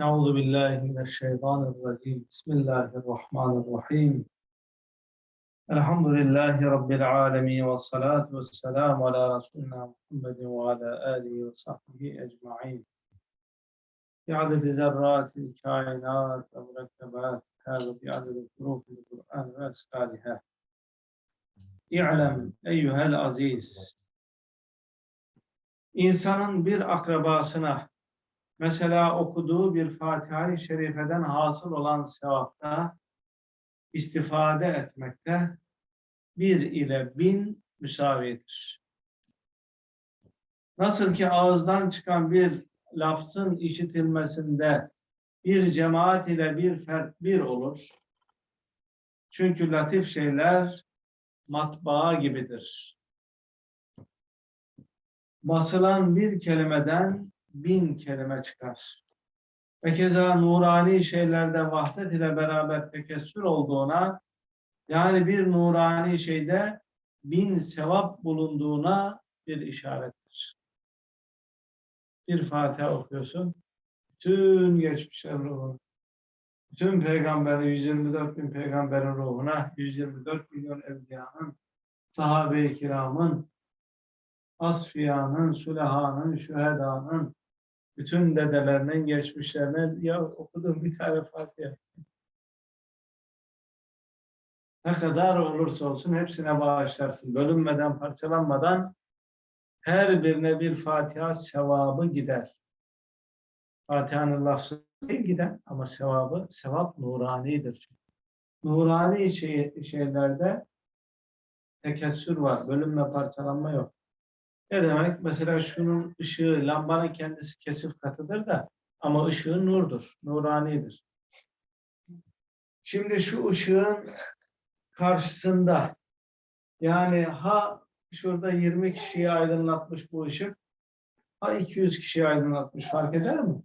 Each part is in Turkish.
أعوذ بالله من الشيطان الرجيم. بسم الله الرحمن الرحيم. الحمد لله رب العالمين والصلاة والسلام على رسولنا محمد وعلى آله وصحبه أجمعين. بعدد ذرات الكائنات ومركبات هذا بعدد حروف القرآن وأسئلها اعلم أيها العزيز İnsanın bir akrabasına mesela okuduğu bir Fatiha-i Şerife'den hasıl olan sevapta istifade etmekte bir ile bin müsavidir. Nasıl ki ağızdan çıkan bir lafzın işitilmesinde bir cemaat ile bir fert bir olur. Çünkü latif şeyler matbaa gibidir. Basılan bir kelimeden bin kelime çıkar. Ve keza nurani şeylerde vahdet ile beraber tekessür olduğuna, yani bir nurani şeyde bin sevap bulunduğuna bir işarettir. Bir Fatiha okuyorsun, bütün geçmiş ruhuna, bütün peygamberin, 124 bin peygamberin ruhuna, 124 milyon evliyanın, sahabe-i kiramın, asfiyanın, sülehanın, şühedanın, bütün dedelerinin, geçmişlerinin ya okudum bir tane Fatiha. Ne kadar olursa olsun hepsine bağışlarsın. Bölünmeden, parçalanmadan her birine bir Fatiha sevabı gider. Fatiha'nın lafzı değil gider ama sevabı, sevap nuranidir. Nurani şey, şeylerde tekessür var. Bölünme, parçalanma yok. Ne demek? Mesela şunun ışığı, lambanın kendisi kesif katıdır da ama ışığı nurdur, nuranidir. Şimdi şu ışığın karşısında yani ha şurada 20 kişiyi aydınlatmış bu ışık, ha 200 kişiyi aydınlatmış fark eder mi?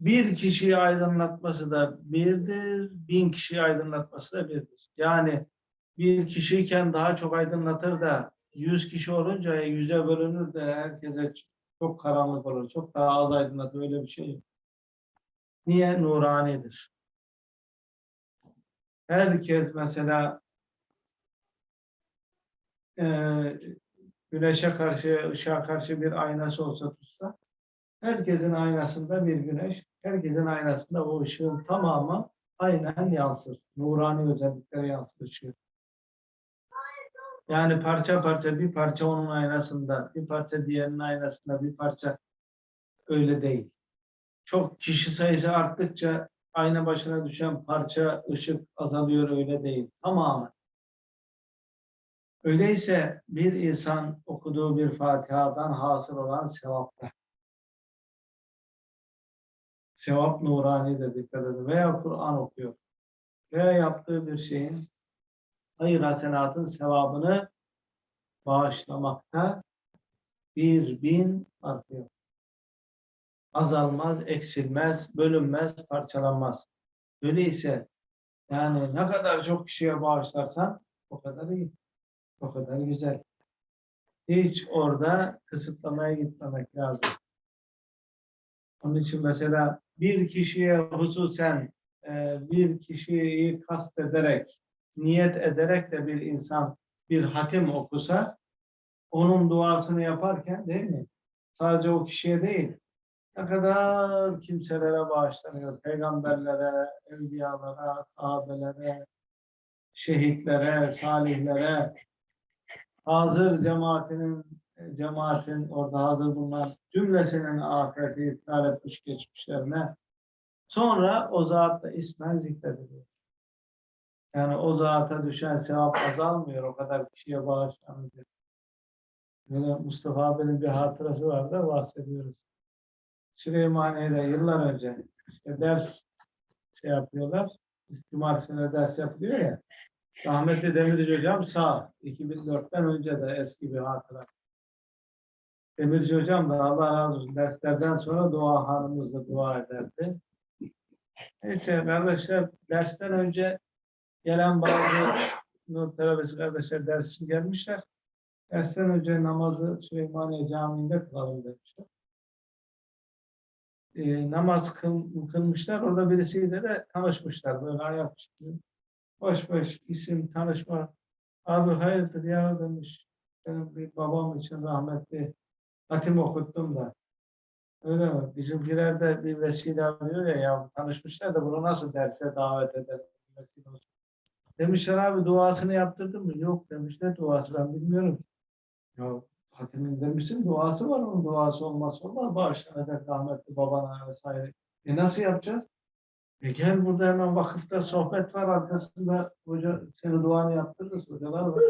Bir kişiyi aydınlatması da birdir, bin kişiyi aydınlatması da birdir. Yani bir kişiyken daha çok aydınlatır da 100 kişi olunca yüze bölünür de herkese çok karanlık olur. Çok daha az aydınlatır. Öyle bir şey yok. Niye? Nuranidir. Herkes mesela e, güneşe karşı, ışığa karşı bir aynası olsa tutsa herkesin aynasında bir güneş, herkesin aynasında o ışığın tamamı aynen yansır. Nurani özelliklere yansır ışığı. Yani parça parça bir parça onun aynasında, bir parça diğerinin aynasında, bir parça öyle değil. Çok kişi sayısı arttıkça ayna başına düşen parça ışık azalıyor öyle değil. Tamamen. Öyleyse bir insan okuduğu bir Fatiha'dan hasıl olan sevapta. Sevap nurani de dikkat edin. Veya Kur'an okuyor. Veya yaptığı bir şeyin hayır hasenatın sevabını bağışlamakta bir bin artıyor. Azalmaz, eksilmez, bölünmez, parçalanmaz. Öyleyse yani ne kadar çok kişiye bağışlarsan o kadar iyi. O kadar güzel. Hiç orada kısıtlamaya gitmemek lazım. Onun için mesela bir kişiye hususen e, bir kişiyi kastederek niyet ederek de bir insan bir hatim okusa onun duasını yaparken değil mi? Sadece o kişiye değil. Ne kadar kimselere bağışlanıyor. Peygamberlere, evliyalara, sahabelere, şehitlere, salihlere, hazır cemaatinin cemaatin orada hazır bulunan cümlesinin afeti iptal etmiş geçmişlerine sonra o zat da ismen zikrediliyor. Yani o zata düşen sevap azalmıyor. O kadar kişiye bağışlanmıyor. Böyle Mustafa abinin bir hatırası var da bahsediyoruz. Süleymaniye'de yıllar önce işte ders şey yapıyorlar. Cumartesi'ne ders yapılıyor ya. Rahmetli Demirci hocam sağ. 2004'ten önce de eski bir hatıra. Demirci hocam da Allah razı olsun derslerden sonra dua hanımızla dua ederdi. Neyse kardeşler dersten önce gelen bazı nur talebesi kardeşler ders için gelmişler. Dersten önce namazı Süleymaniye Camii'nde kılalım demişler. e, namaz kıl, kılmışlar. Orada birisiyle de tanışmışlar. Böyle ayak üstü. Boş boş isim tanışma. Abi hayırdır ya demiş. Benim bir babam için rahmetli hatim okuttum da. Öyle mi? Bizimkiler de bir vesile arıyor ya, ya tanışmışlar da bunu nasıl derse davet eder? Vesile olsun. Demişler abi duasını yaptırdın mı? Yok demiş. Ne duası ben bilmiyorum. Ya hatimin demişsin duası var onun duası olmaz olmaz. Bağışlan eder rahmetli babana vesaire. E nasıl yapacağız? E gel burada hemen vakıfta sohbet var arkasında hoca seni duanı yaptırırız hocalar var.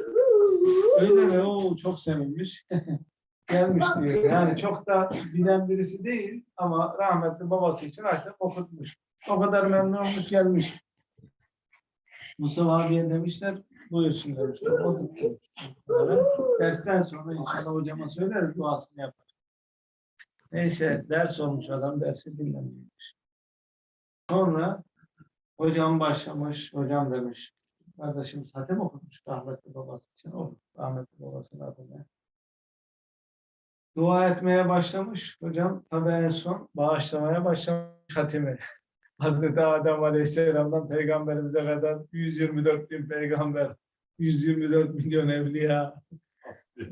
Öyle mi? O çok sevinmiş. Gelmiş diyor. Yani çok da bilen birisi değil ama rahmetli babası için artık okutmuş. O kadar memnun olmuş gelmiş. Mustafa abiye demişler buyursun demişler. Oturtmuş. Dersten sonra inşallah hocama söyleriz duasını yapar. Neyse ders olmuş adam dersi dinlemiyormuş. Sonra hocam başlamış, hocam demiş. Kardeşimiz hatim okumuş rahmetli babası için. Olur. Rahmetli babasının adına. Dua etmeye başlamış. Hocam tabi en son bağışlamaya başlamış hatimi. Hazreti Adem Aleyhisselam'dan peygamberimize kadar 124 bin peygamber, 124 milyon evliya,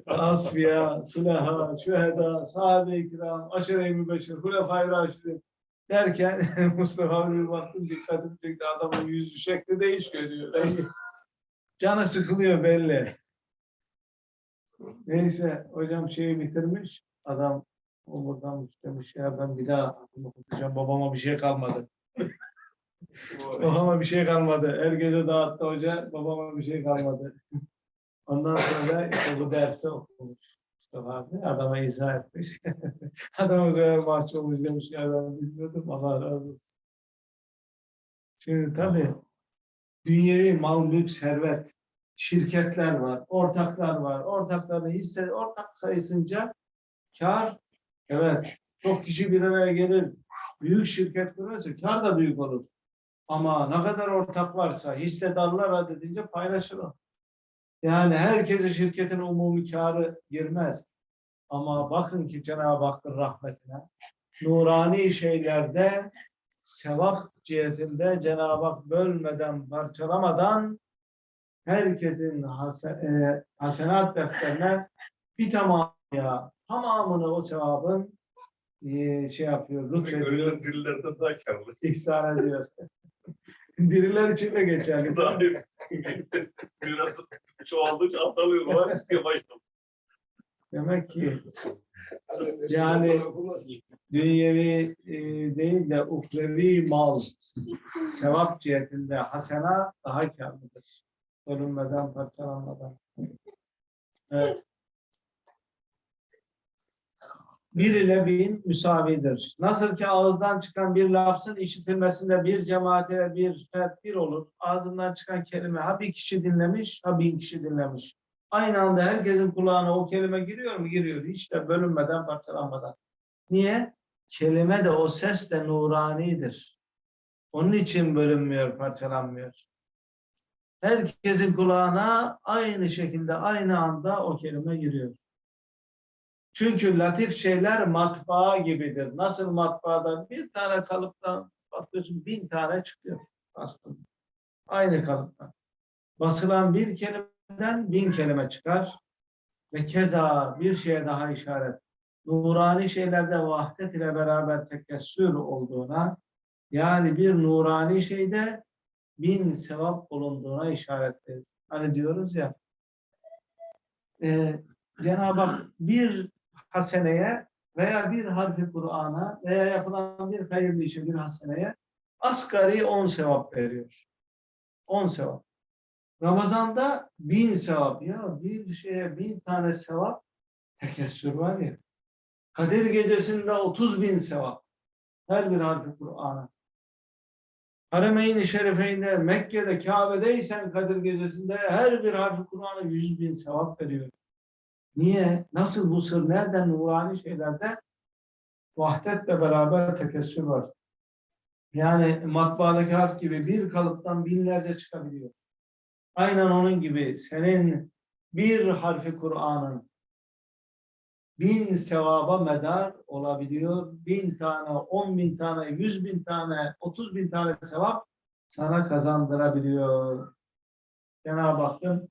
asfiya, süleha, şüheda, sahabe-i kiram, aşere-i mübeşir, hulefai raşidin derken Mustafa abi baktım dikkatim çekti adamın yüzü şekli değiş görüyor. Rengi- Canı sıkılıyor belli. Neyse hocam şeyi bitirmiş. Adam o buradan demiş ya ben bir daha okutacağım. Babama bir şey kalmadı. babama bir şey kalmadı. Her gece dağıttı hoca. Babama bir şey kalmadı. Ondan sonra işte bu dersi okumuş. Mustafa abi adama izah etmiş. Adam o zaman mahcup olmuş demiş ya ben bilmiyordum Allah razı olsun. Şimdi tabii dünyevi mal, mülk, servet, şirketler var, ortaklar var. Ortakların hisse, ortak sayısınca kar, evet çok kişi bir araya gelir. Büyük şirket kurarsa kar da büyük olur. Ama ne kadar ortak varsa hissedarlar adedince paylaşır o. Yani herkese şirketin umumi karı girmez. Ama bakın ki Cenab-ı Hakk'ın rahmetine nurani şeylerde sevap cihetinde Cenab-ı Hak bölmeden, parçalamadan herkesin e, hasenat defterine bir tamam ya tamamını o sevabın e, şey yapıyor, lütfediyor, Ölüler dillerden daha karlı. ihsan ediyor. Diriler için de geçerli. Daim biraz çoğaldıkça azalıyor. Var istiyor başladım. Demek ki Yani- dünyevi e, değil de uhrevi mal sevap cihetinde hasena daha kârlıdır. Bölünmeden, parçalanmadan. Evet. Bir ile bin müsavidir. Nasıl ki ağızdan çıkan bir lafzın işitilmesinde bir cemaate bir fert bir olur. Ağzından çıkan kelime ha bir kişi dinlemiş ha bin kişi dinlemiş. Aynı anda herkesin kulağına o kelime giriyor mu? Giriyor. Hiç de bölünmeden, parçalanmadan. Niye? Kelime de o ses de nuranidir. Onun için bölünmüyor, parçalanmıyor. Herkesin kulağına aynı şekilde, aynı anda o kelime giriyor. Çünkü latif şeyler matbaa gibidir. Nasıl matbaadan bir tane kalıptan bakıyorsun bin tane çıkıyor aslında. Aynı kalıptan. Basılan bir kelimeden bin kelime çıkar. Ve keza bir şeye daha işaret. Nurani şeylerde vahdet ile beraber tekessür olduğuna yani bir nurani şeyde bin sevap bulunduğuna işarettir. Hani diyoruz ya e, Cenab-ı Hak bir haseneye veya bir harfi Kur'an'a veya yapılan bir hayırlı işe bir haseneye asgari on sevap veriyor. On sevap. Ramazan'da bin sevap. Ya bir şeye bin tane sevap tekessür var ya. Kadir gecesinde 30 bin sevap. Her bir harfi Kur'an'a. Haremeyn-i Şerife'inde, Mekke'de, Kabe'deysen Kadir gecesinde her bir harfi Kur'an'a 100 bin sevap veriyor. Niye? Nasıl bu sır? Nereden nurani şeylerde? Vahdetle beraber tekessür var. Yani matbaadaki harf gibi bir kalıptan binlerce çıkabiliyor. Aynen onun gibi senin bir harfi Kur'an'ın bin sevaba medar olabiliyor. Bin tane, on bin tane, yüz bin tane, otuz bin tane sevap sana kazandırabiliyor. Cenab-ı Hakk'ın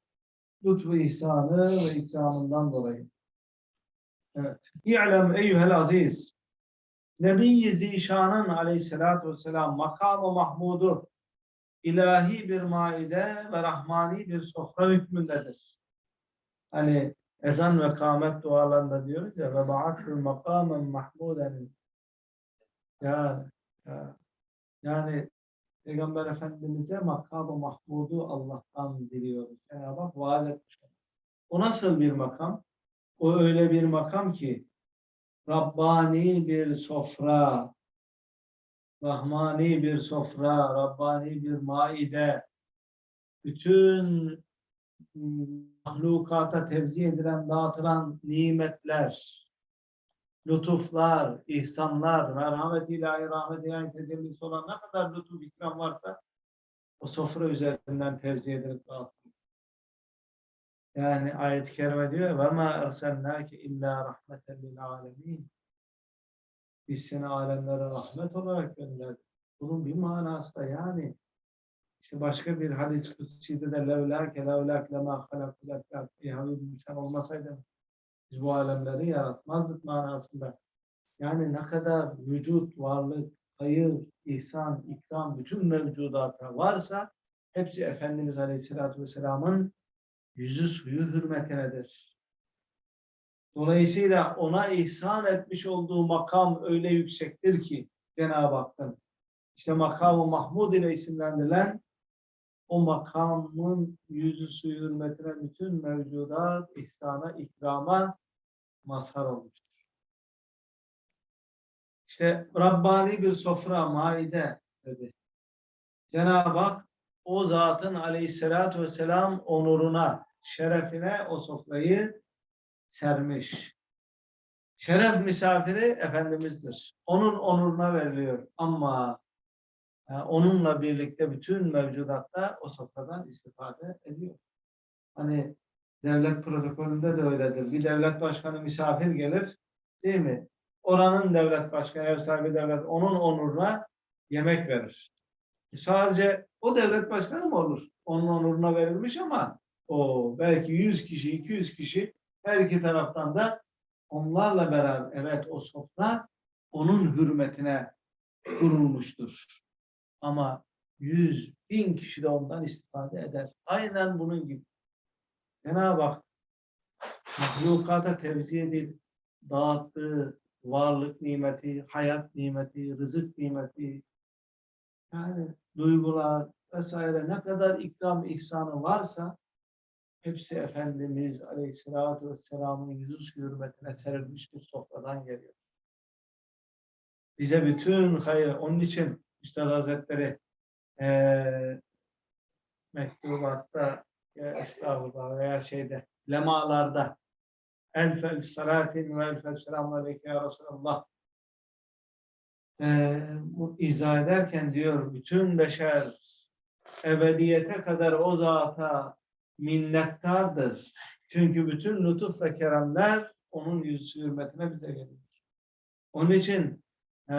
lütfu ihsanı ve ikramından dolayı. Evet. İ'lem eyyuhel aziz. Nebi-i Zişan'ın aleyhissalatü vesselam makamı Mahmud'u ilahi bir maide ve rahmani bir sofra hükmündedir. Hani ezan ve kâmet dualarında diyoruz ya ve ba'athül makamen mahmuden yani, ya, yani Peygamber Efendimiz'e makamı Mahmud'u Allah'tan diliyoruz. Cenab-ı Hak vaat etmiş. O nasıl bir makam? O öyle bir makam ki Rabbani bir sofra, Rahmani bir sofra, Rabbani bir maide, bütün mahlukata tevzi edilen, dağıtılan nimetler, lütuflar, ihsanlar, merhamet ilahi, rahmet ilahi tecellisi olan ne kadar lütuf ikram varsa o sofra üzerinden tevzi edilip dağıtılıyor. Yani ayet-i kerime diyor ve ma erselnake illa rahmeten lil alemin. Biz seni alemlere rahmet olarak gönderdik. Bunun bir manası da yani işte başka bir hadis kutsi'de de levlâke levlâke lemâ halakulâke ey Habibim sen olmasaydın biz bu alemleri yaratmazdık manasında. Yani ne kadar vücut, varlık, hayır, ihsan, ikram, bütün mevcudata varsa hepsi Efendimiz Aleyhisselatü Vesselam'ın yüzü suyu hürmetinedir. Dolayısıyla ona ihsan etmiş olduğu makam öyle yüksektir ki Cenab-ı Hakk'ın. İşte makamı Mahmud ile isimlendirilen o makamın yüzü suyu hürmetine bütün mevcudat ihsana, ikrama mazhar olmuştur. İşte Rabbani bir sofra, maide dedi. Cenab-ı Hak o zatın aleyhissalatü vesselam onuruna, şerefine o sofrayı sermiş. Şeref misafiri Efendimiz'dir. Onun onuruna veriliyor. Ama onunla birlikte bütün mevcudatta o sofradan istifade ediyor. Hani devlet protokolünde de öyledir. Bir devlet başkanı misafir gelir, değil mi? Oranın devlet başkanı, ev sahibi devlet, onun onuruna yemek verir. Sadece o devlet başkanı mı olur? Onun onuruna verilmiş ama o belki 100 kişi, 200 kişi her iki taraftan da onlarla beraber evet o sofra onun hürmetine kurulmuştur. Ama yüz, bin kişi de ondan istifade eder. Aynen bunun gibi. Cenab-ı Hak mahlukata tevzi edip dağıttığı varlık nimeti, hayat nimeti, rızık nimeti, yani duygular vesaire ne kadar ikram ihsanı varsa hepsi Efendimiz Aleyhisselatü Vesselam'ın yüzü hürmetine serilmiş bir sofradan geliyor. Bize bütün hayır, onun için Üstad Hazretleri eee mektubatta ya estağfurullah veya şeyde lemalarda elf elf salatin ve elf elf selamun aleyke ya Resulallah Eee, bu izah ederken diyor bütün beşer ebediyete kadar o zata minnettardır. Çünkü bütün lütuf ve keremler onun yüzü hürmetine bize geliyor. Onun için e,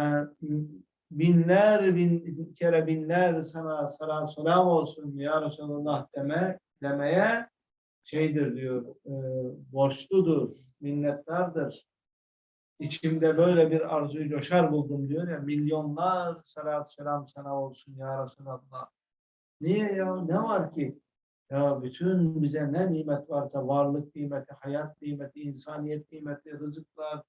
binler bin kere binler sana salat selam olsun ya Resulallah deme, demeye şeydir diyor, e, borçludur, minnettardır. İçimde böyle bir arzuyu coşar buldum diyor ya, milyonlar salat selam sana olsun ya Resulallah. Niye ya? Ne var ki? Ya bütün bize ne nimet varsa varlık nimeti, hayat nimeti, insaniyet nimeti, rızıklar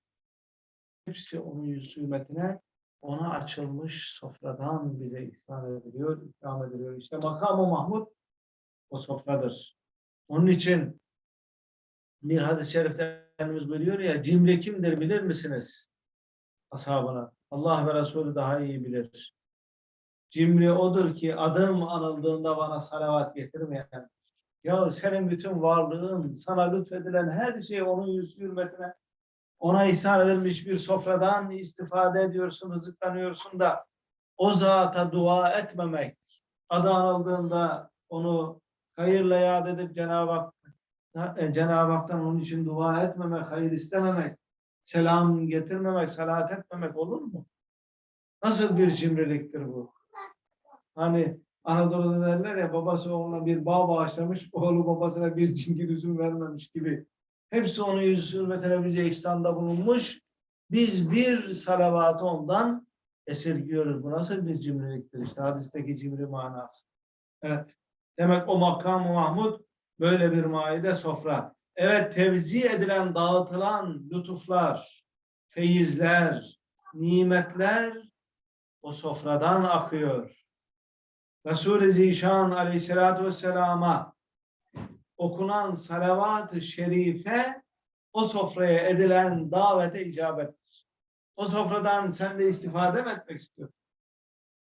hepsi onun yüz hürmetine ona açılmış sofradan bize ihsan ediliyor, ikram ediliyor. İşte makamı Mahmud o sofradır. Onun için bir hadis-i şerifte Efendimiz ya cimri kimdir bilir misiniz? Ashabına. Allah ve Resulü daha iyi bilir. Cimri odur ki adım anıldığında bana salavat getirmeyen. Ya senin bütün varlığın, sana lütfedilen her şey onun yüz hürmetine, ona ihsan edilmiş bir sofradan istifade ediyorsun, rızıklanıyorsun da o zata dua etmemek, adı anıldığında onu hayırla yad edip Cenab-ı Hak, e, Cenab-ı Hak'tan onun için dua etmemek, hayır istememek, selam getirmemek, salat etmemek olur mu? Nasıl bir cimriliktir bu? Hani Anadolu'da derler ya babası oğluna bir bağ bağışlamış, oğlu babasına bir cingir üzüm vermemiş gibi. Hepsi onun yüzü hürmetine bize ihsanda bulunmuş. Biz bir salavatı ondan esirgiyoruz. Bu nasıl bir cimriliktir? İşte hadisteki cimri manası. Evet. Demek o makam Mahmud böyle bir maide sofra. Evet tevzi edilen, dağıtılan lütuflar, feyizler, nimetler o sofradan akıyor. Resul-i Zişan aleyhissalatü vesselama okunan salavat-ı şerife o sofraya edilen davete icabettir. O sofradan sen de istifade mi etmek istiyorsun?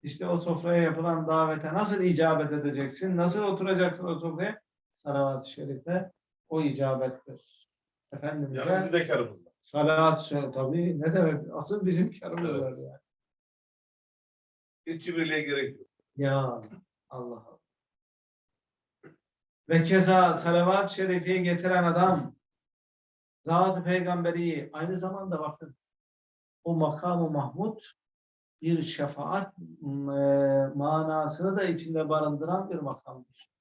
İşte o sofraya yapılan davete nasıl icabet edeceksin? Nasıl oturacaksın o sofraya? Salavat-ı şerife o icabettir. Efendimiz'e Yani de karımız var. salat söyle tabii ne demek? Asıl bizim karımız Evet. yani. Hiç cimriliğe gerek yok. Ya Allah Allah. Ve keza salavat-ı şerifiye getiren adam zat-ı peygamberi aynı zamanda bakın o makamı Mahmud bir şefaat m- manasını da içinde barındıran bir makamdır.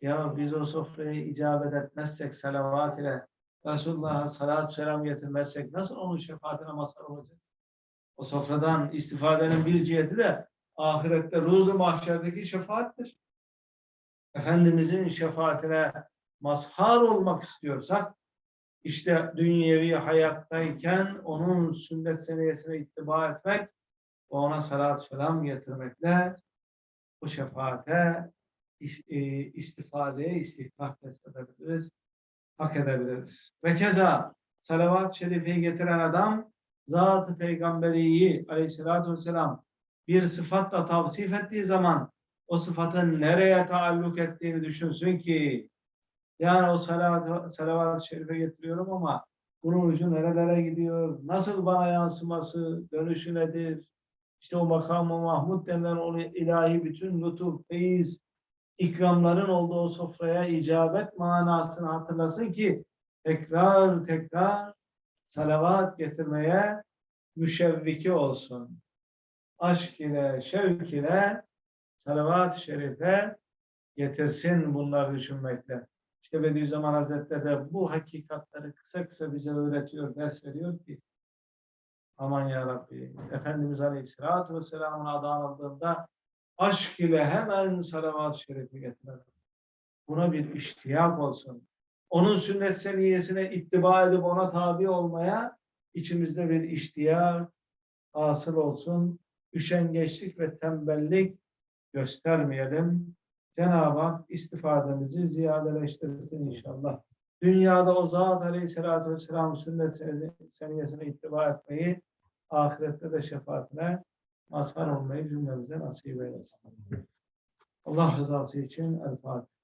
Ya biz o sofraya icabet etmezsek salavat ile Resulullah'a salat selam getirmezsek nasıl onun şefaatine mazhar olacağız? O sofradan istifadenin bir ciheti de ahirette ruzu mahşerdeki şefaattir. Efendimizin şefaatine mazhar olmak istiyorsak işte dünyevi hayattayken onun sünnet seniyesine ittiba etmek ve ona salat selam getirmekle bu şefaate e, istifadeye istihkak edebiliriz, hak edebiliriz. Ve keza salavat-ı şerifeyi getiren adam zat-ı peygamberiyi aleyhissalatü vesselam bir sıfatla tavsif ettiği zaman o sıfatın nereye taalluk ettiğini düşünsün ki yani o salavat-ı şerife getiriyorum ama bunun ucu nerelere gidiyor? Nasıl bana yansıması, dönüşü nedir? İşte o makamı Mahmud denilen o ilahi bütün lütuf, feyiz, ikramların olduğu sofraya icabet manasını hatırlasın ki tekrar tekrar salavat getirmeye müşevviki olsun. Aşk ile, şevk ile salavat-ı şerife getirsin bunları düşünmekle. İşte Bediüzzaman Hazretleri de bu hakikatleri kısa kısa bize öğretiyor, ders veriyor ki aman ya Rabbi Efendimiz Aleyhisselatü Vesselam'ın adı anıldığında aşk ile hemen salavat-ı şerifi getirelim. Buna bir iştiyak olsun. Onun sünnet seniyesine ittiba edip ona tabi olmaya içimizde bir iştiyak hasıl olsun. Üşengeçlik ve tembellik göstermeyelim. Cenab-ı Hak istifademizi ziyadeleştirsin inşallah. Dünyada o zat aleyhissalatü vesselam sünnet sen- seniyesine ittiba etmeyi, ahirette de şefaatine mazhar olmayı cümlemize nasip eylesin. Allah rızası için El Fatiha.